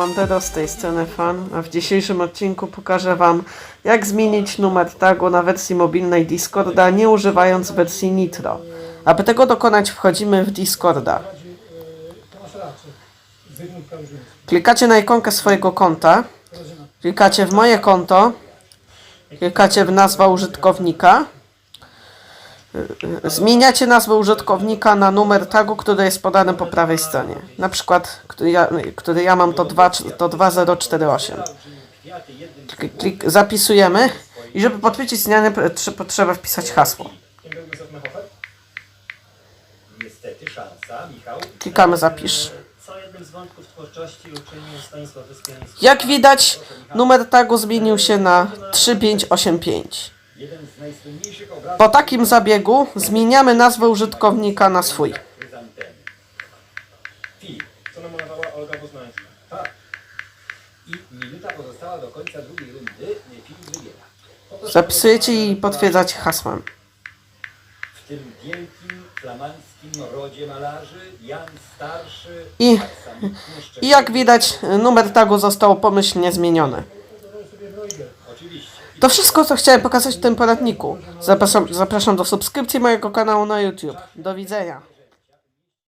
Bandero z tej strony Fan, a w dzisiejszym odcinku pokażę Wam jak zmienić numer tagu na wersji mobilnej Discorda nie używając wersji Nitro. Aby tego dokonać wchodzimy w Discorda. Klikacie na ikonkę swojego konta, klikacie w moje konto, klikacie w nazwę użytkownika, Zmieniacie nazwę użytkownika na numer tagu, który jest podany po prawej stronie. Na przykład, który ja, który ja mam to, 2, to 2048. Klik, klik, zapisujemy i żeby potwierdzić zmianę p- trze- trzeba wpisać hasło. Klikamy zapisz. Wyspiański. Jak widać, numer tagu zmienił się na 3585. Po takim zabiegu zmieniamy nazwę użytkownika na swój. Co namalowała Olga Poznańska. Tak. I minuta pozostała do końca drugiej rundy. Filip wybiera. Zapisujecie i potwierdzacie hasłem. W tym wielkim flamandzkim rodzie malarzy Jan Starszy I, I jak widać, numer tagu został pomyślnie zmieniony. To wszystko, co chciałem pokazać w tym poradniku. Zapraszam, zapraszam do subskrypcji mojego kanału na YouTube. Do widzenia.